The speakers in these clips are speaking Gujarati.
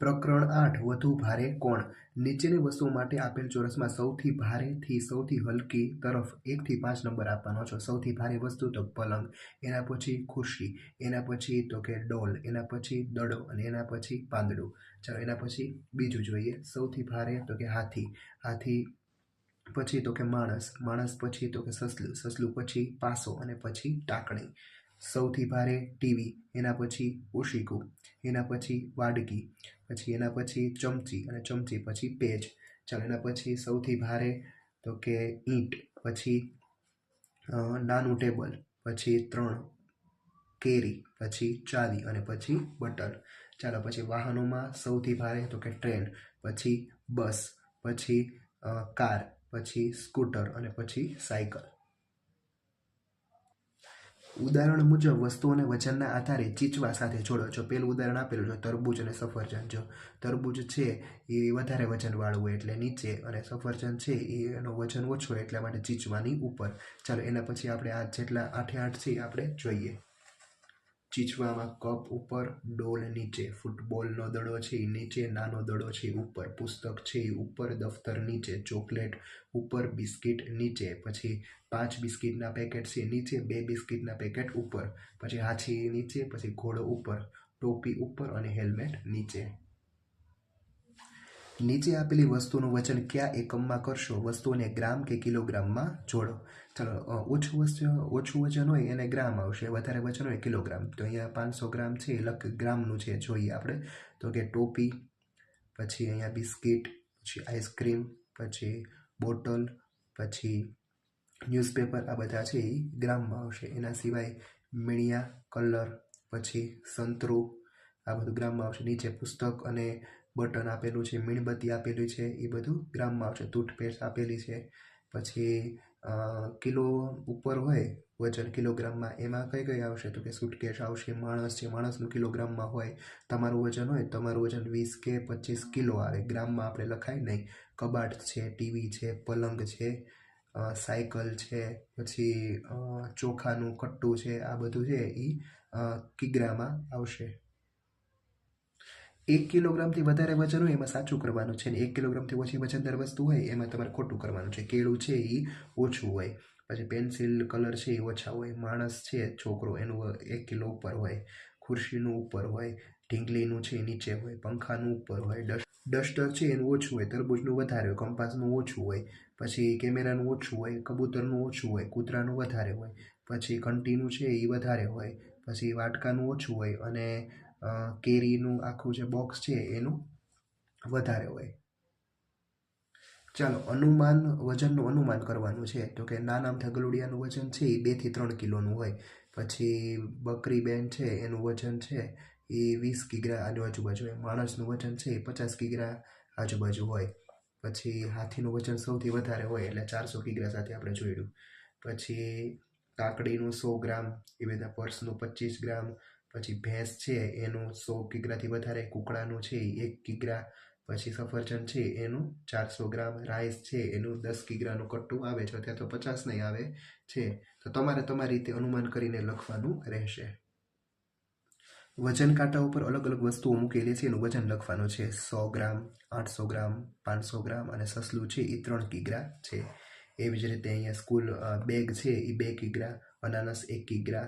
પ્રકરણ આઠ વધુ ભારે કોણ? નીચેની વસ્તુઓ માટે આપેલ ચોરસમાં સૌથી ભારેથી સૌથી હલકી તરફ એકથી પાંચ નંબર આપવાનો છે. સૌથી ભારે વસ્તુ તો પલંગ, એના પછી ખુરશી, એના પછી તો કે ડોલ, એના પછી દડો અને એના પછી પાંદડું. ચાલો, એના પછી બીજું જોઈએ. સૌથી ભારે તો કે હાથી હાથી પછી તો કે માણસ માણસ પછી તો કે સસલું સસલું પછી પાસો અને પછી ટાકણી. સૌથી ભારે ટીવી, એના પછી ઓશિકું એના પછી વાડકી, પછી એના પછી ચમચી અને ચમચી પછી પેજ. ચાલો, એના પછી સૌથી ભારે તો કે ઈંટ, પછી નાનું ટેબલ, પછી ત્રણ કેરી, પછી ચાવી અને પછી બટન ચાલો, પછી વાહનોમાં સૌથી ભારે તો કે ટ્રેન, પછી બસ, પછી કાર, પછી સ્કૂટર અને પછી સાયકલ. ઉદાહરણ મુજબ વસ્તુઓને વજનના આધારે ચીચવા સાથે જોડો. છો પહેલું ઉદાહરણ આપેલું છે, તરબૂચ અને સફરજન. જો તરબૂચ છે, એ વધારે વજનવાળું હોય એટલે નીચે, અને સફરજન છે, એ એનો વજન ઓછો એટલા માટે ચીચવાની ઉપર. ચાલો, એના પછી આપણે આ જેટલા આઠે આઠ છે આપણે જોઈએ. ચીચવામાં કપ ઉપર ડોલ નીચે ફૂટબોલનો દડો છે એ નીચે, નાનો દડો છે ઉપર, પુસ્તક છે એ ઉપર, દફતર નીચે, ચોકલેટ ઉપર, બિસ્કિટ નીચે, પછી પાંચ બિસ્કિટના પેકેટ છે નીચે, બે બિસ્કિટના પેકેટ ઉપર, પછી હાછી નીચે, પછી ઘોડો ઉપર, ટોપી ઉપર અને હેલ્મેટ નીચે. નીચે આપેલી વસ્તુનું વજન કયા એકમમાં કરશો? વસ્તુઓને ગ્રામ કે કિલોગ્રામમાં જોડો. ચાલો ઓછું વસ્તુ, ઓછું વજન હોય એને ગ્રામ આવશે, વધારે વજન હોય કિલોગ્રામ. તો અહીંયા પાંચસો ગ્રામ છે, એ લખ ગ્રામનું છે, જોઈએ આપણે. તો કે ટોપી, પછી અહીંયા બિસ્કિટ, પછી આઈસ્ક્રીમ, પછી બોટલ, પછી ન્યૂઝપેપર, આ બધા છે એ ગ્રામમાં આવશે. એના સિવાય મીણિયા, કલર, પછી સંતરું, આ બધું ગ્રામમાં આવશે. નીચે પુસ્તક અને બટન આપેલું છે, મીણબત્તી આપેલી છે, એ બધું ગ્રામમાં આવશે ટૂથપેસ્ટ આપેલી છે. પછી કિલો ઉપર હોય વજન કિલોગ્રામમાં, એમાં કઈ કઈ આવશે? તો કે સુટકેશ આવશે, માણસ છે, માણસનું કિલોગ્રામમાં હોય, તમારું વજન હોય, તમારું વજન વીસ કે પચીસ કિલો આવે. ગ્રામમાં આપણે લખાય નહીં. કબાટ છે, ટીવી છે, પલંગ છે સાયકલ છે, પછી ચોખાનું કટ્ટું છે, આ બધું છે એ કિગ્રામાં આવશે. એક કિલોગ્રામથી વધારે વજન હોય, એમાં સાચું કરવાનું છે ને એક કિલોગ્રામથી ઓછી વજનદાર વસ્તુ હોય, એમાં તમારે ખોટું કરવાનું છે. કેળું છે એ ઓછું હોય. પછી પેન્સિલ, કલર છે એ ઓછા હોય. માણસ છે છોકરો, એનું એક કિલો ઉપર હોય. ખુરશીનું ઉપર હોય, ઢીંગલીનું છે નીચે હોય, પંખાનું ઉપર હોય ડસ્ટર છે એનું ઓછું હોય તરબૂજનું વધારે હોય, કંપાસનું ઓછું હોય, પછી કેમેરાનું ઓછું હોય, કબૂતરનું ઓછું હોય, કૂતરાનું વધારે હોય, પછી ઘંટીનું છે એ વધારે હોય, પછી વાટકાનું ઓછું હોય અને કેરીનું આખું જે બોક્સ છે એનું વધારે હોય. ચાલો, અનુમાન, વજનનું અનુમાન કરવાનું છે. તો કે નાના અમથા ગલુડિયાનું વજન છે એ બેથી ત્રણ કિલોનું હોય. પછી બકરી બેન છે એનું વજન છે એ વીસ કિગ્રા આજુબાજુ હોય માણસનું વજન છે એ પચાસ કિગ્રા આજુબાજુ હોય. પછી હાથીનું વજન સૌથી વધારે હોય એટલે ચારસો કિગ્રા સાથે આપણે જોયું પછી કાકડીનું સો ગ્રામ, એ બધા પર્સનું પચીસ ગ્રામ પછી ભેંસ છે, એનું સો કિગ્રાથી વધારે કુકડાનું છે, એક કિગ્રા. પછી સફરજન છે, એનું ચારસો ગ્રામ. રાઈસ છે, એનું દસ કિગ્રાનું કટ્ટું આવે છે ત્યાં તો પચાસ નહીં આવે છે. તો તમારે તમારી રીતે અનુમાન કરીને લખવાનું રહેશે. વજન કાંટા ઉપર અલગ અલગ વસ્તુઓ મૂકેલી છે, એનું વજન લખવાનું છે સો ગ્રામ, આઠસો ગ્રામ, પાંચસો ગ્રામ અને સસલું છે એ ત્રણ કિગ્રા છે. એવી જ રીતે અહીંયા સ્કૂલ બેગ છે એ બે કિગ્રા, અનાનસ એક કિગ્રા.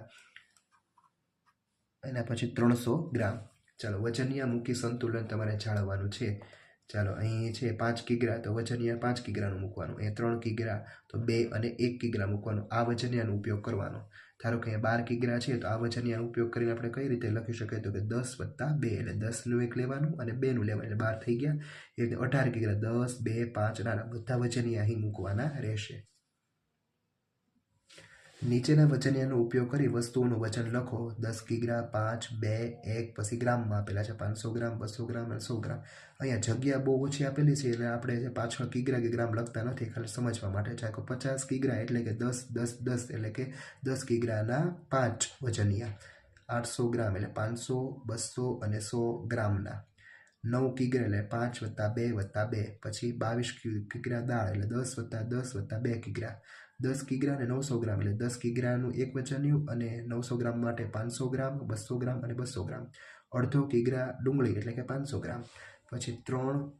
એના પછી ત્રણસો ગ્રામ. ચાલો, વજનિયા મૂકી સંતુલન તમારે જાળવવાનું છે. ચાલો, અહીં છે પાંચ કિગ્રા, તો વજનિયા પાંચ કિગ્રાનું મૂકવાનું. એ ત્રણ કિગ્રા, તો બે અને એક કિગ્રા મૂકવાનું. આ વજનિયાનો ઉપયોગ કરવાનો. ધારો કે બાર કિગ્રા છે, તો આ વજનિયાનો ઉપયોગ કરીને આપણે કઈ રીતે લખી શકીએ તો કે દસ વત્તા બે, એટલે દસનું એક લેવાનું અને બેનું લેવાનું, એટલે બાર થઈ ગયા. એ રીતે અઢાર કિગ્રા, દસ, બે, પાંચ નાના બધા વજનિયા અહીં મૂકવાના રહેશે. નીચેના વજનિયાનો ઉપયોગ કરી વસ્તુઓનું વજન લખો. દસ કિગ્રા, પાંચ, બે, એક, પછી ગ્રામમાં આપેલા છે. પાંચસો ગ્રામ, બસો ગ્રામ અને સો ગ્રામ. અહીંયા જગ્યા બહુ ઓછી આપેલી છે એટલે આપણે પાછળ કિગ્રા કે ગ્રામ લખતા નથી, ખાલી સમજવા માટે. છે કે પચાસ કિગ્રા એટલે કે દસ દસ દસ એટલે કે દસ કિગ્રાના પાંચ વજનિયા. આઠસો ગ્રામ એટલે પાંચસો, બસો અને સો ગ્રામના. નવ કિગ્રા એટલે પાંચ વત્તા બે વત્તા બે. પછી બાવીસ કિગ્રા દાળ એટલે દસ વત્તા દસ વત્તા બે કિગ્રા. દસ કિગ્રા અને નવસો ગ્રામ. એટલે દસ કિગ્રાનું એક વચનિયું અને નવસો ગ્રામ માટે પાંચસો ગ્રામ બસો ગ્રામ અને બસો ગ્રામ. અડધો કિગ્રા ડુંગળી, એટલે કે પાંચસો ગ્રામ. પછી ત્રણ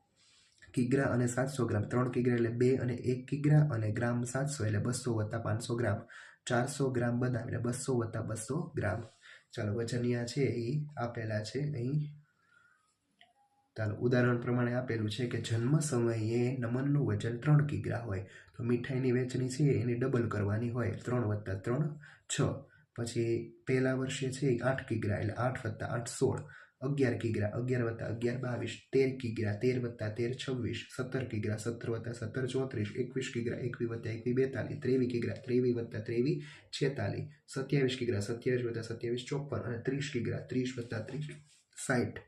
કિગ્રા અને સાતસો ગ્રામ. ત્રણ કિગ્રા એટલે બે અને એક કિગ્રા અને ગ્રામ સાતસો એટલે બસો વત્તા પાંચસો ગ્રામ. ચારસો ગ્રામ બદામ એટલે બસો વત્તા બસો ગ્રામ. ચાલો, વજનિયા છે એ આપેલા છે અહીં. ચાલો ઉદાહરણ પ્રમાણે આપેલું છે કે જન્મ સમયે નમનનું વજન ત્રણ કિગ્રા હોય. તો મીઠાઈની વેચણી છે, એની ડબલ કરવાની હોય. ત્રણ વત્તા ત્રણ, છ. પછી પહેલા વર્ષે છે આઠ કિગ્રા, એટલે આઠ વત્તા આઠ સોળ. અગિયાર કિગ્રા, અગિયાર વત્તા અગિયાર બાવીસ. તેર કિગ્રા, તેર વત્તા તેર છવ્વીસ. સત્તર કિગ્રા, સત્તર વત્તા સત્તર ચોત્રીસ. એકવીસ કિગ્રા, એકવી વત્તા એકવી બેતાલીસ. ત્રેવીસ કિગ્રા ત્રેવી વત્તા ત્રેવી છેતાલીસ. સત્યાવીસ કિગ્રા, સત્યાવીસ વત્તા સત્યાવીસ ચોપન અને ત્રીસ કિગ્રા, ત્રીસ વત્તા ત્રીસ સાઠ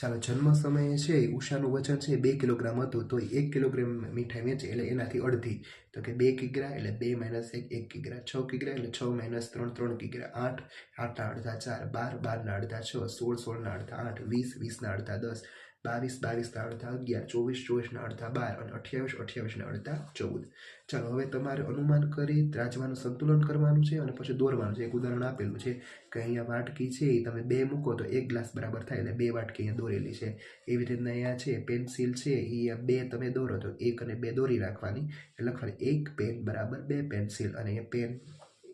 ચાલો જન્મ સમયે છે ઉષાનું વજન છે બે કિલોગ્રામ હતું, તો એક કિલોગ્રામ મીઠાઈ વેચે એટલે એનાથી અડધી. તો કે બે કિગ્રા એટલે બે માઇનસ એક એક કિગ્રા. છ કિગ્રા એટલે છ માઇનસ ત્રણ ત્રણ કિગ્રા. આઠ આઠના અડધા ચાર. બાર બારના અડધા છ. સોળ સોળના અડધા આઠ. વીસ વીસના અડધા દસ. બાવીસ બાવીસના અડધા અગિયાર, ચોવીસ ચોવીસના અડધા બાર અને અઠ્યાવીસ અઠ્યાવીસના અડધા ચૌદ. ચાલો, હવે તમારે અનુમાન કરી ત્રાજવાનું સંતુલન કરવાનું છે અને પછી દોરવાનું છે. એક ઉદાહરણ આપેલું છે કે અહીંયા વાટકી છે, એ તમે બે મૂકો તો એક ગ્લાસ બરાબર થાય એટલે બે વાટકી અહીંયા દોરેલી છે. એવી રીતના અહીંયા છે, પેન્સિલ છે, એ બે તમે દોરો તો એક અને બે દોરી રાખવાની. એટલે લખવાની એક પેન બરાબર બે પેન્સિલ અને એ પેન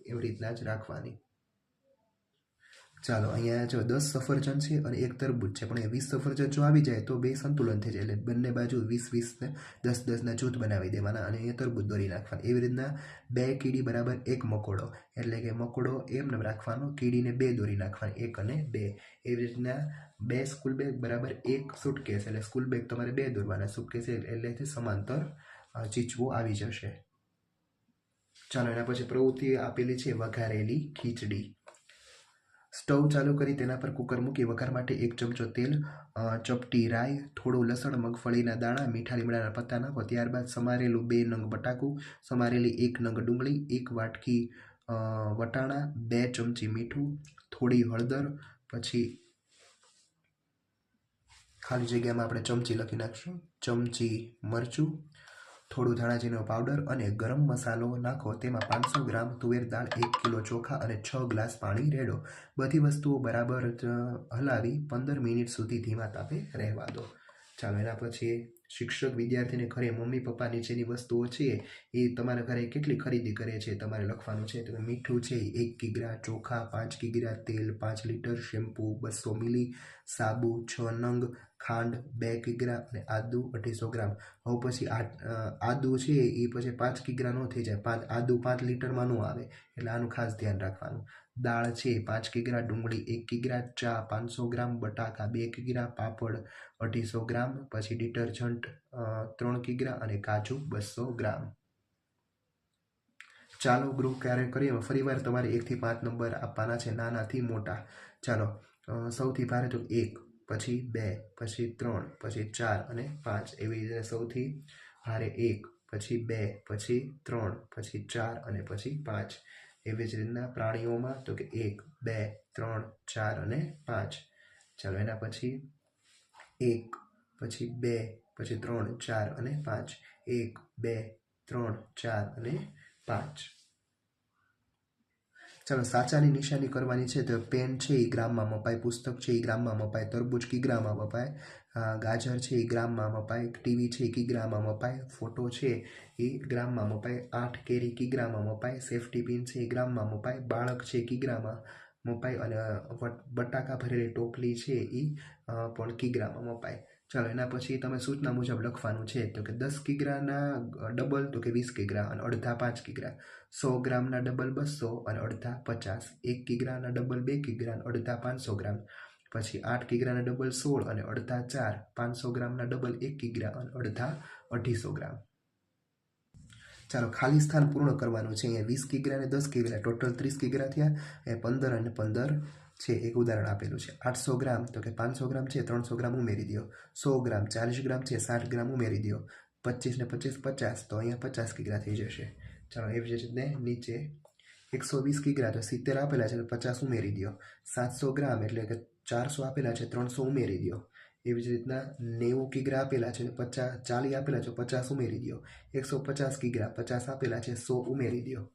એવી રીતના જ રાખવાની. ચાલો, અહીંયા જો દસ સફરજન છે અને એક તરબૂચ છે, પણ એ વીસ સફરજન જો આવી જાય તો બે સંતુલન થઈ જાય, એટલે બંને બાજુ વીસ વીસને દસ દસના જૂથ બનાવી દેવાના અને અહીંયા તરબૂચ દોરી નાખવાના. એવી રીતના બે કીડી બરાબર એક મકોડો, એટલે કે મકોડો એમને રાખવાનો, કીડીને બે દોરી નાખવાની, એક અને બે. એવી રીતના બે સ્કૂલ બેગ બરાબર એક સુટકેસ એટલે સ્કૂલ બેગ તમારે બે દોરવાના સુટકેસ એટલે સમાંતર ચીચવો ચીચવું આવી જશે. ચાલો, એના પછી પ્રવૃત્તિ આપેલી છે વઘારેલી ખીચડી. સ્ટવ ચાલુ કરી તેના પર કુકર મૂકી વઘાર માટે એક ચમચો તેલ ચપટી રાઈ, થોડું લસણ, મગફળીના દાણા, મીઠા લીમડાના પત્તા નાખો. ત્યારબાદ સમારેલું બે નંગ બટાકું, સમારેલી એક નંગ ડુંગળી, એક વાટકી વટાણા, બે ચમચી મીઠું, થોડી હળદર, પછી ખાલી જગ્યામાં આપણે ચમચી લખી નાખશું. ચમચી મરચું થોડું ધાણાજીનો પાવડર અને ગરમ મસાલો નાખો. તેમાં પાંચસો ગ્રામ તુવેર દાળ, એક કિલો ચોખા અને છ ગ્લાસ પાણી રેડો. બધી વસ્તુઓ બરાબર હલાવી પંદર મિનિટ સુધી ધીમા તાપે રહેવા દો. ચાલો, એના પછી શિક્ષક વિદ્યાર્થીને ઘરે મમ્મી, પપ્પા નીચેની વસ્તુઓ છે એ તમારા ઘરે કેટલી ખરીદી કરે છે તમારે લખવાનું છે. તો મીઠું છે એક કિગ્રા ચોખા પાંચ કિગ્રા તેલ પાંચ લીટર, શેમ્પૂ બસો મિલી, સાબુ છ નંગ ખાંડ બે કિગ્રા અને આદુ અઢીસો ગ્રામ. હવે પછી આદુ છે એ પછી પાંચ કિગ્રાનો થઈ જાય. પાંચ આદુ પાંચ લીટરમાં આવે. એટલે આનું ખાસ ધ્યાન રાખવાનું. દાળ છે પાંચ કિગ્રા, ડુંગળી એક કિગ્રા, ચા પાંચસો ગ્રામ, બટાકા બે કિગ્રા, પાપડ અઢીસો ગ્રામ, પછી ડિટર્જન્ટ ત્રણ કિગ્રા અને કાજુ બસો ગ્રામ. ચાલો ગ્રુપ ક્યારે કરીએ? ફરીવાર તમારે એકથી પાંચ નંબર આપવાના છે. નાનાથી મોટા. ચાલો સૌથી ભારે તો એક. પછી બે, પછી ત્રણ, પછી ચાર અને પાંચ એવી રીતે સૌથી ભારે એક, પછી બે, પછી ત્રણ, પછી ચાર અને પછી પાંચ એવી જ રીતના પ્રાણીઓમાં તો કે એક, બે, ત્રણ, ચાર અને પાંચ. ચાલો એના પછી એક, પછી બે, પછી ત્રણ, ચાર અને પાંચ. એક, બે, ત્રણ, ચાર અને પાંચ. ચાલો સાચાની નિશાની કરવાની છે. તો પેન છે એ ગ્રામમાં મપાય, પુસ્તક છે એ ગ્રામમાં મપાય, તરબૂચ કિગ્રામાં મપાય ગાજર છે એ ગ્રામમાં મપાય, ટીવી છે એ કિગ્રામાં મપાય, ફોટો છે એ ગ્રામમાં મપાય, આઠ કેરી કિગ્રામાં મપાય સેફટી પિન છે એ ગ્રામમાં મપાય, બાળક છે કી કિગ્રામાં મપાય અને બટાકા ભરેલી ટોપલી છે એ પણ પણ કિગ્રામાં મપાય. ચાલો, એના પછી તમે સૂચના મુજબ લખવાનું છે, તો કે દસ કિગ્રાના ડબલ તો કે વીસ કિગ્રા અને અડધા પાંચ કિગ્રા. સો ગ્રામના ડબલ બસો અને અડધા પચાસ. એક કિગ્રાના ડબલ બે કિગ્રા અને અડધા પાંચસો ગ્રામ. પછી આઠ કિગ્રાના ડબલ સોળ અને અડધા ચાર. પાંચસો ગ્રામના ડબલ એક કિગ્રા અને અડધા અઢીસો ગ્રામ. ચાલો, ખાલી સ્થાન પૂર્ણ કરવાનું છે. અહીંયા વીસ કિગ્રા અને દસ કિગ્રા, ટોટલ ત્રીસ કિગ્રા થયા. એ પંદર અને પંદર. છે, એક ઉદાહરણ આપેલું છે. આઠસો ગ્રામ, તો કે પાંચસો ગ્રામ છે, ત્રણસો ગ્રામ ઉમેરી દો. સો ગ્રામ, ચાલીસ ગ્રામ છે, સાઠ ગ્રામ ઉમેરી દો. પચીસ ને પચીસ, પચાસ, તો અહીંયા પચાસ કિગ્રા થઈ જશે. ચાલો એવી જ રીતે નીચે એકસો વીસ કિગ્રા, તો સિત્તેર આપેલા છે, તો પચાસ ઉમેરી દો. સાતસો ગ્રામ, એટલે કે ચારસો આપેલા છે, ત્રણસો ઉમેરી દો. એવી જ રીતના નેવું કિગ્રા આપેલા છે પચાસ, ચાલીસ આપેલા છે પચાસ ઉમેરી દો. એકસો પચાસ કિગ્રા, પચાસ આપેલા છે, સો ઉમેરી દો.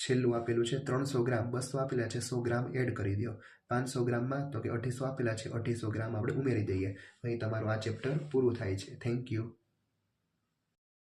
છેલ્લું આપેલું છે, ત્રણસો ગ્રામ, બસો આપેલા છે, સો ગ્રામ એડ કરી દો. પાંચસો ગ્રામમાં, તો કે અઢીસો આપેલા છે, અઢીસો ગ્રામ આપણે ઉમેરી દઈએ. અહીં તમારું આ ચેપ્ટર પૂરું થાય છે. Thank you